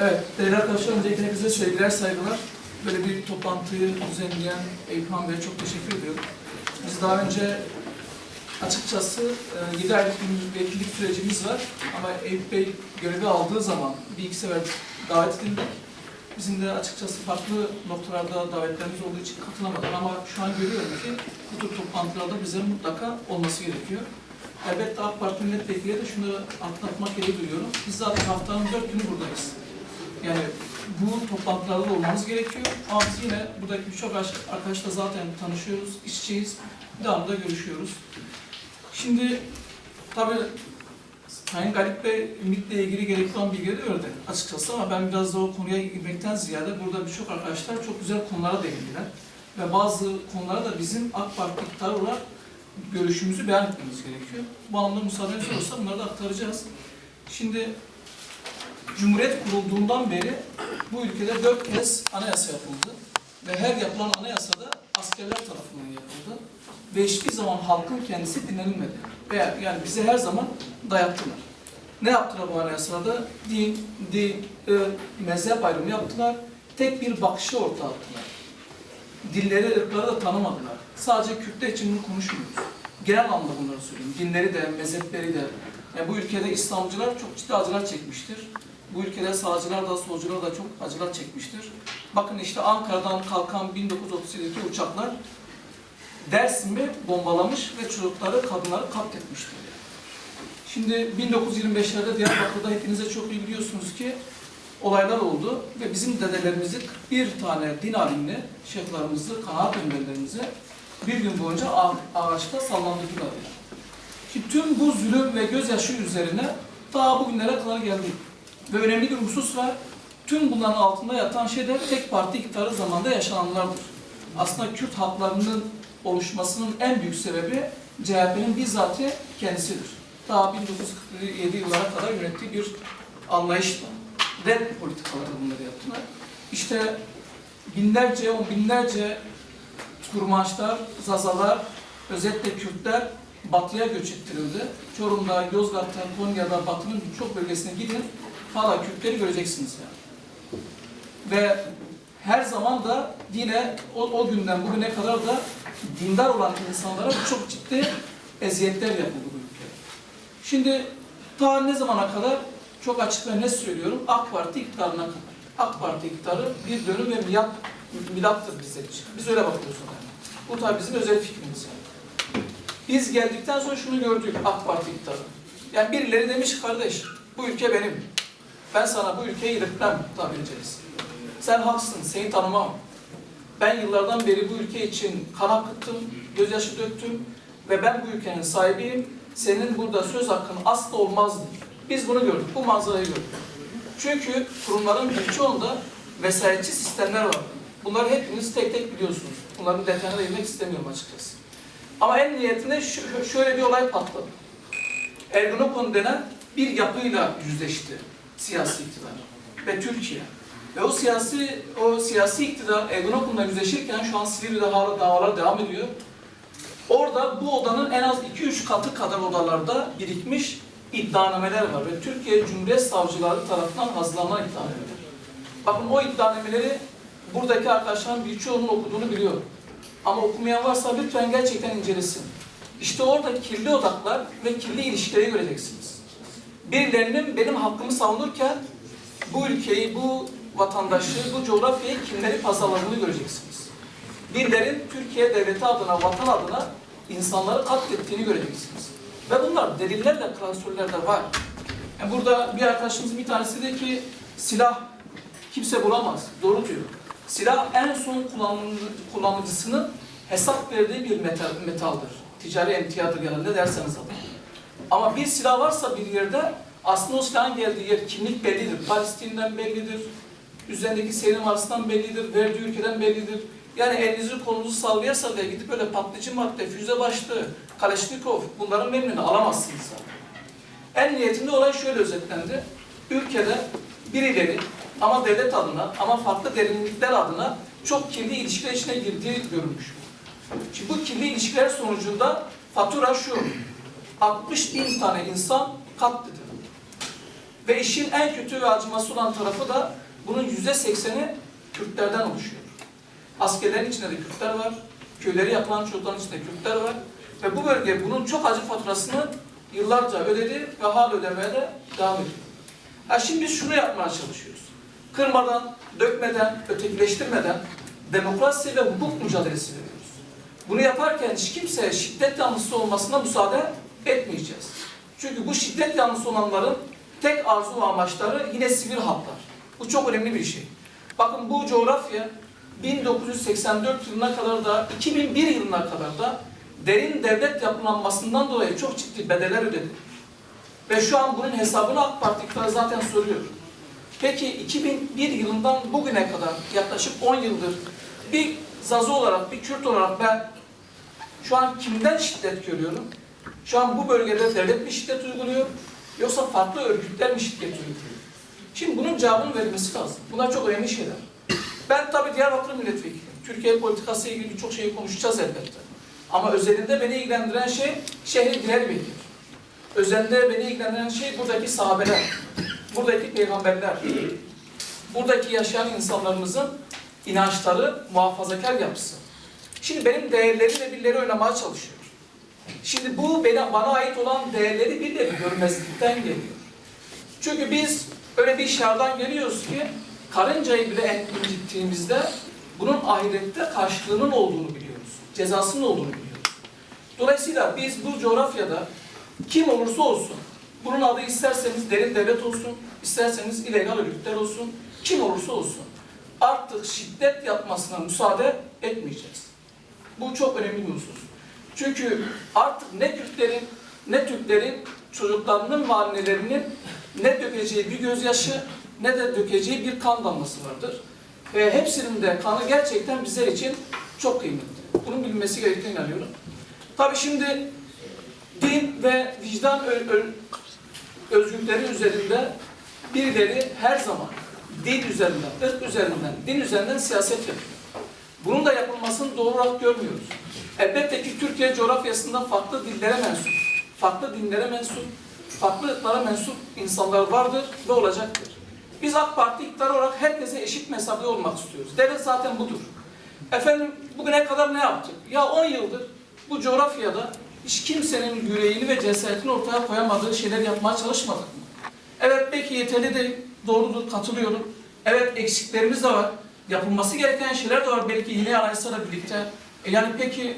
Evet, değerli arkadaşlar, öncelikle hepinize sevgiler, saygılar. Böyle bir toplantıyı düzenleyen Eyüphan Bey'e çok teşekkür ediyorum. Biz daha önce açıkçası 7 aylık bir vekillik sürecimiz var. Ama Eyüp Bey görevi aldığı zaman bir iki sefer davet edildik. Bizim de açıkçası farklı noktalarda davetlerimiz olduğu için katılamadık. Ama şu an görüyorum ki bu tür toplantılarda bize mutlaka olması gerekiyor. Elbette AK Parti milletvekiliye de şunu atlatmak gereği duyuyorum. Biz zaten haftanın dört günü buradayız. Yani bu toplantılarda da olmamız gerekiyor. Ama biz yine buradaki birçok arkadaş- arkadaşla zaten tanışıyoruz, işçiyiz. Devamlı da görüşüyoruz. Şimdi tabii Sayın Galip Bey MİT'le ilgili gerekli olan bilgileri verdi açıkçası ama ben biraz da o konuya girmekten ziyade burada birçok arkadaşlar çok güzel konulara değindiler. Ve bazı konulara da bizim AK Parti iktidarı olarak görüşümüzü beyan etmemiz gerekiyor. Bu anlamda müsaadeniz olursa bunları da aktaracağız. Şimdi Cumhuriyet kurulduğundan beri bu ülkede dört kez anayasa yapıldı. Ve her yapılan anayasada askerler tarafından yapıldı. Ve hiçbir zaman halkın kendisi dinlenilmedi. Veya yani bize her zaman dayattılar. Ne yaptılar bu anayasalarda? Din, din, ırk, mezhep ayrımı yaptılar. Tek bir bakışı ortaya attılar. Dilleri, ırkları da tanımadılar. Sadece Kürtler için bunu konuşmuyoruz. Genel anlamda bunları söylüyorum. Dinleri de, mezhepleri de. Yani bu ülkede İslamcılar çok ciddi acılar çekmiştir. Bu ülkede sağcılar da, solcular da çok acılar çekmiştir. Bakın işte Ankara'dan kalkan 1937'deki uçaklar Dersim'i bombalamış ve çocukları, kadınları katletmiştir. Şimdi 1925'lerde Diyarbakır'da hepinize çok iyi biliyorsunuz ki olaylar oldu ve bizim dedelerimizi 41 tane din alimini, şeyhlerimizi, kanaat önderlerimizi bir gün boyunca ağa- ağaçta sallandırdılar. Ki tüm bu zulüm ve gözyaşı üzerine daha bugünlere kadar geldik. Ve önemli bir husus var. Tüm bunların altında yatan şey de tek parti iktidarı zamanında yaşananlardır. Aslında Kürt halklarının oluşmasının en büyük sebebi CHP'nin bizzatı kendisidir. Daha 1947 yıllara kadar yönettiği bir anlayışla. Red politikaları bunları yaptılar. İşte binlerce, on binlerce kurmaçlar, zazalar, özellikle Kürtler batıya göç ettirildi. Çorum'da, Yozgat'ta, Konya'da, Batı'nın birçok bölgesine gidin. Hala Kürtleri göreceksiniz yani. Ve her zaman da yine o, o günden bugüne kadar da dindar olan insanlara çok ciddi eziyetler yapıldı bu ülkede. Şimdi ta ne zamana kadar çok açık ve net söylüyorum AK Parti iktidarına kadar. AK Parti iktidarı bir dönüm ve milat, milattır bizler için. Biz öyle bakıyoruz ona. Bu tabii bizim özel fikrimiz yani. Biz geldikten sonra şunu gördük AK Parti iktidarı. Yani birileri demiş kardeş bu ülke benim. Ben sana bu ülkeyi yıkmam tabiri caizse. Sen haksın, seni tanımam. Ben yıllardan beri bu ülke için kan akıttım, gözyaşı döktüm ve ben bu ülkenin sahibiyim. Senin burada söz hakkın asla olmazdı. Biz bunu gördük, bu manzarayı gördük. Çünkü kurumların birçoğunda vesayetçi sistemler var. Bunları hepiniz tek tek biliyorsunuz. Bunların detayına değinmek istemiyorum açıkçası. Ama en niyetinde şöyle bir olay patladı. Ergenekon denen bir yapıyla yüzleşti siyasi iktidar ve Türkiye. Ve o siyasi o siyasi iktidar Ergenekon'la yüzleşirken şu an Silivri'de hala davalar devam ediyor. Orada bu odanın en az 2-3 katı kadar odalarda birikmiş iddianameler var ve Türkiye Cumhuriyet Savcıları tarafından hazırlanan iddianameler. Bakın o iddianameleri buradaki arkadaşların birçoğunun okuduğunu biliyorum. Ama okumayan varsa lütfen gerçekten incelesin. İşte orada kirli odaklar ve kirli ilişkileri göreceksiniz. Birilerinin benim hakkımı savunurken bu ülkeyi, bu vatandaşı, bu coğrafyayı kimleri pazarladığını göreceksiniz. Birilerin Türkiye devleti adına, vatan adına insanları katlettiğini göreceksiniz. Ve bunlar delillerle, klasörlerde var. Yani burada bir arkadaşımız bir tanesi dedi ki silah kimse bulamaz. Doğru diyor. Silah en son kullanıcı, kullanıcısının hesap verdiği bir metal, metaldir. Ticari emtiadır ya da ne derseniz alın. Ama bir silah varsa bir yerde aslında o silahın geldiği yer kimlik bellidir. Palestin'den bellidir. Üzerindeki seri marşından bellidir. Verdiği ülkeden bellidir. Yani elinizi kolunuzu sallayarsa da gidip böyle patlayıcı madde, füze başlığı, Kaleşnikov bunların memnunu alamazsınız zaten. En niyetinde olay şöyle özetlendi. Ülkede birileri ama devlet adına ama farklı derinlikler adına çok kirli ilişkiler içine girdiği görülmüş. Şimdi bu kirli ilişkiler sonucunda fatura şu. 60 bin tane insan katledildi. Ve işin en kötü ve acıması olan tarafı da bunun yüzde sekseni Kürtlerden oluşuyor. Askerlerin içinde de Kürtler var, köyleri yapılan çocukların içinde Kürtler var. Ve bu bölge bunun çok acı faturasını yıllarca ödedi ve hala ödemeye de devam ediyor. Ha şimdi biz şunu yapmaya çalışıyoruz. Kırmadan, dökmeden, ötekileştirmeden demokrasi ve hukuk mücadelesi veriyoruz. Bunu yaparken hiç kimseye şiddet yanlısı olmasına müsaade etmeyeceğiz. Çünkü bu şiddet yanlısı olanların tek arzu ve amaçları yine sivil haklar. Bu çok önemli bir şey. Bakın bu coğrafya 1984 yılına kadar da 2001 yılına kadar da derin devlet yapılanmasından dolayı çok ciddi bedeller ödedi. Ve şu an bunun hesabını AK Parti zaten soruyor. Peki 2001 yılından bugüne kadar yaklaşık 10 yıldır bir Zazo olarak, bir Kürt olarak ben şu an kimden şiddet görüyorum? Şu an bu bölgede devlet mi şiddet uyguluyor? Yoksa farklı örgütler mi şiddet uyguluyor? Şimdi bunun cevabını verilmesi lazım. Bunlar çok önemli şeyler. Ben tabii Diyarbakır milletvekiliyim. Türkiye politikası ile ilgili birçok şeyi konuşacağız elbette. Ama özelinde beni ilgilendiren şey şehri Diyarbakır. Özelinde beni ilgilendiren şey buradaki sahabeler, buradaki peygamberler, buradaki yaşayan insanlarımızın inançları, muhafazakar yapısı. Şimdi benim değerleri ve birileri oynamaya çalışıyor. Şimdi bu bana, bana ait olan değerleri birileri görmezlikten geliyor. Çünkü biz öyle bir şerden geliyoruz ki karıncayı bile incittiğimizde bunun ahirette karşılığının olduğunu biliyoruz. Cezasının olduğunu biliyoruz. Dolayısıyla biz bu coğrafyada kim olursa olsun, bunun adı isterseniz derin devlet olsun, isterseniz illegal örgütler olsun, kim olursa olsun artık şiddet yapmasına müsaade etmeyeceğiz. Bu çok önemli bir husus. Çünkü artık ne Kürtlerin ne Türklerin çocuklarının ve annelerinin ne dökeceği bir gözyaşı ne de dökeceği bir kan damlası vardır. Ve hepsinin de kanı gerçekten bizler için çok kıymetli. Bunun bilinmesi gerektiğine inanıyorum. Tabii şimdi din ve vicdan ö- ö- özgürlükleri üzerinde birileri her zaman din üzerinden, ırk üzerinden, din üzerinden siyaset yapıyor. Bunun da yapılmasını doğru olarak görmüyoruz. Elbette ki Türkiye coğrafyasında farklı dillere mensup, farklı dinlere mensup, farklı ırklara mensup insanlar vardır ve olacaktır. Biz AK Parti iktidarı olarak herkese eşit mesafe olmak istiyoruz. Devlet zaten budur. Efendim bugüne kadar ne yaptık? Ya 10 yıldır bu coğrafyada hiç kimsenin yüreğini ve cesaretini ortaya koyamadığı şeyler yapmaya çalışmadık mı? Evet belki yeterli değil, doğrudur, katılıyorum. Evet eksiklerimiz de var. Yapılması gereken şeyler de var belki yine anayasayla birlikte. E yani peki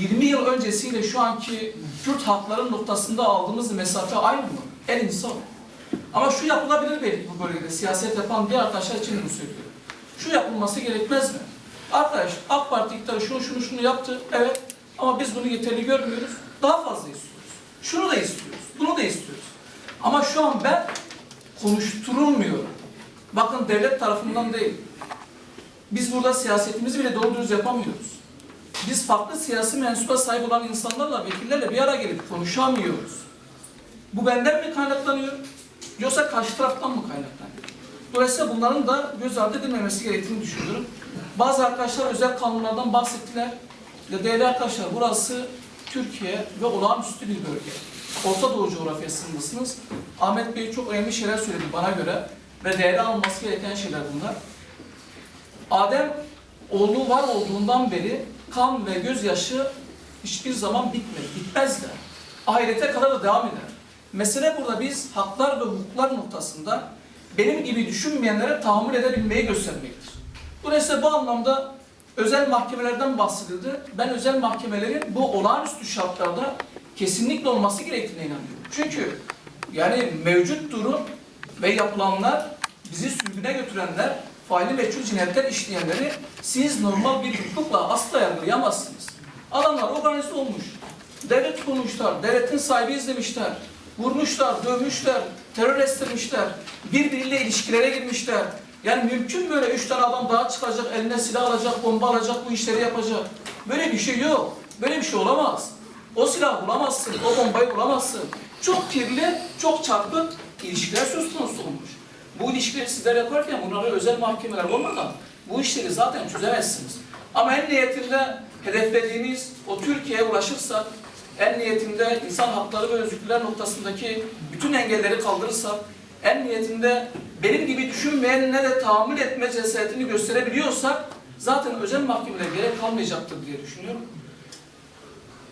20 yıl öncesiyle şu anki Kürt hakların noktasında aldığımız mesafe aynı mı? En insan. Ama şu yapılabilir belki bu bölgede siyaset yapan diğer arkadaşlar için bunu söylüyorum. Şu yapılması gerekmez mi? Arkadaş AK Parti iktidarı şunu şunu şunu yaptı. Evet ama biz bunu yeterli görmüyoruz. Daha fazla istiyoruz. Şunu da istiyoruz. Bunu da istiyoruz. Ama şu an ben konuşturulmuyorum. Bakın devlet tarafından değil. Biz burada siyasetimizi bile doğru dürüst yapamıyoruz. Biz farklı siyasi mensuba sahip olan insanlarla, vekillerle bir araya gelip konuşamıyoruz. Bu benden mi kaynaklanıyor? Yoksa karşı taraftan mı kaynaklanıyor? Dolayısıyla bunların da göz ardı edilmemesi gerektiğini düşünüyorum. Bazı arkadaşlar özel kanunlardan bahsettiler. Ya değerli arkadaşlar burası Türkiye ve olağanüstü bir bölge. Orta Doğu coğrafyasındasınız. Ahmet Bey çok önemli şeyler söyledi bana göre ve değerli alınması gereken şeyler bunlar. Adem oğlu var olduğundan beri kan ve gözyaşı hiçbir zaman bitmedi, bitmez de. Ahirete kadar da devam eder. Mesele burada biz haklar ve hukuklar noktasında benim gibi düşünmeyenlere tahammül edebilmeyi göstermektir. Dolayısıyla bu anlamda özel mahkemelerden bahsedildi. Ben özel mahkemelerin bu olağanüstü şartlarda kesinlikle olması gerektiğine inanıyorum. Çünkü yani mevcut durum ve yapılanlar bizi sürgüne götürenler, faili meçhul cinayetler işleyenleri siz normal bir hukukla asla yargılayamazsınız. Adamlar organize olmuş, devlet kurmuşlar, devletin sahibi izlemişler, vurmuşlar, dövmüşler, terör estirmişler, birbiriyle ilişkilere girmişler. Yani mümkün böyle üç tane adam daha çıkacak, eline silah alacak, bomba alacak, bu işleri yapacak. Böyle bir şey yok. Böyle bir şey olamaz. O silahı bulamazsın, o bombayı bulamazsın. Çok kirli, çok çarpık ilişkiler söz konusu olmuş. Bu ilişkileri sizler yaparken bunlara özel mahkemeler olmadan bu işleri zaten çözemezsiniz. Ama en niyetinde hedeflediğimiz o Türkiye'ye ulaşırsak, en niyetinde insan hakları ve özgürlükler noktasındaki bütün engelleri kaldırırsak, en niyetinde benim gibi düşünmeyenlere tahammül etme cesaretini gösterebiliyorsak zaten özel mahkemelere gerek kalmayacaktır diye düşünüyorum.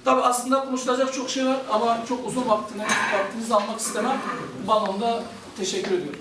Tabi aslında konuşulacak çok şey var ama çok uzun vaktini, vaktinizi almak istemem. Bu anlamda teşekkür ediyorum.